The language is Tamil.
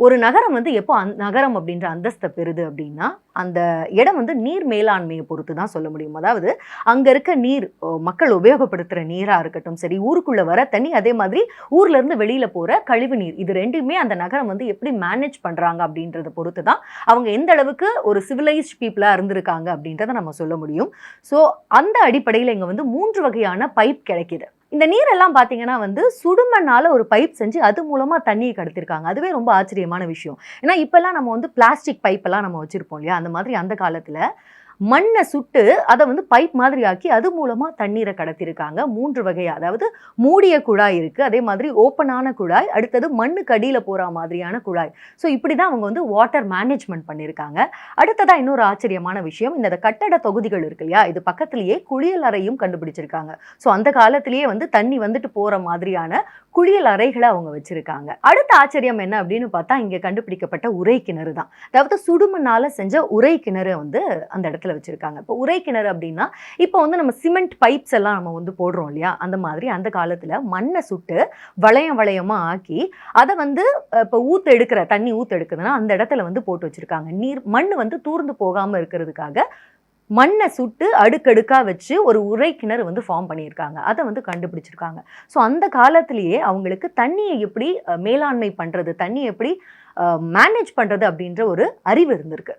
ஒரு நகரம் வந்து எப்போ அந் நகரம் அப்படின்ற அந்தஸ்தை பெறுது அப்படின்னா அந்த இடம் வந்து நீர் மேலாண்மையை பொறுத்து தான் சொல்ல முடியும். அதாவது அங்கே இருக்க நீர் மக்கள் உபயோகப்படுத்துகிற நீராக இருக்கட்டும் சரி ஊருக்குள்ளே வர தண்ணி அதே மாதிரி ஊர்லேருந்து வெளியில் போகிற கழிவு நீர் இது ரெண்டுமே அந்த நகரம் வந்து எப்படி மேனேஜ் பண்ணுறாங்க அப்படின்றத பொறுத்து தான் அவங்க எந்த அளவுக்கு ஒரு சிவிலைஸ்ட் பீப்புளாக இருந்திருக்காங்க அப்படின்றத நம்ம சொல்ல முடியும். ஸோ அந்த அடிப்படையில் இங்கே வந்து மூன்று வகையான பைப் கிடைக்கிது. இந்த நீரெல்லாம் பார்த்தீங்கன்னா வந்து சுடுமண்ணால் ஒரு பைப் செஞ்சு அது மூலமாக தண்ணியை கடத்திருக்காங்க. அதுவே ரொம்ப ஆச்சரியமான விஷயம். ஏன்னா இப்போல்லாம் நம்ம வந்து பிளாஸ்டிக் பைப்பெல்லாம் நம்ம வச்சுருப்போம் இல்லையா? அந்த மாதிரி அந்த காலத்தில் மண்ணை சுட்டு அதை வந்து பைப் மாதிரி ஆக்கி அது மூலமாக தண்ணீரை கடத்திருக்காங்க. மூன்று வகை அதாவது மூடிய குழாய் இருக்குது அதே மாதிரி ஓப்பனான குழாய் அடுத்தது மண்ணுக்கு அடியில் போகிற மாதிரியான குழாய். ஸோ இப்படி தான் அவங்க வந்து வாட்டர் மேனேஜ்மெண்ட் பண்ணியிருக்காங்க அடுத்ததாக இன்னொரு ஆச்சரியமான விஷயம் இந்த கட்டட தொகுதிகள் இருக்கு இல்லையா? இது பக்கத்துலேயே குளியல் அறையும் கண்டுபிடிச்சிருக்காங்க. ஸோ அந்த காலத்திலேயே வந்து தண்ணி வந்துட்டு போகிற மாதிரியான குளியல் அறைகளை அவங்க வச்சிருக்காங்க. அடுத்த ஆச்சரியம் என்ன அப்படின்னு பார்த்தா இங்கே கண்டுபிடிக்கப்பட்ட உரை கிணறு தான் அதாவது சுடுமண்ணால் செஞ்ச உரை கிணறு வந்து அந்த இடத்துல வச்சிருக்காங்க. இப்போ உரை கிணறு அப்படின்னா இப்போ வந்து நம்ம சிமெண்ட் பைப்ஸ் எல்லாம் நம்ம வந்து போடுறோம் இல்லையா? அந்த மாதிரி அந்த காலத்துல மண்ணை சுட்டு வளையம் வளையமா ஆக்கி அதை வந்து இப்போ ஊற்று எடுக்கிற தண்ணி ஊற்று எடுக்குதுன்னா அந்த இடத்துல வந்து போட்டு வச்சிருக்காங்க. நீர் மண் வந்து தூர்ந்து போகாமல் இருக்கிறதுக்காக மண்ணை சுட்டு அடுக்கடுக்கா வச்சு ஒரு உரை கிணறு வந்து ஃபார்ம் பண்ணியிருக்காங்க. அதை வந்து கண்டுபிடிச்சிருக்காங்க. ஸோ அந்த காலத்திலேயே அவங்களுக்கு தண்ணியை எப்படி மேலாண்மை பண்ணுறது தண்ணியை எப்படி மேனேஜ் பண்ணுறது அப்படின்ற ஒரு அறிவு இருந்திருக்கு.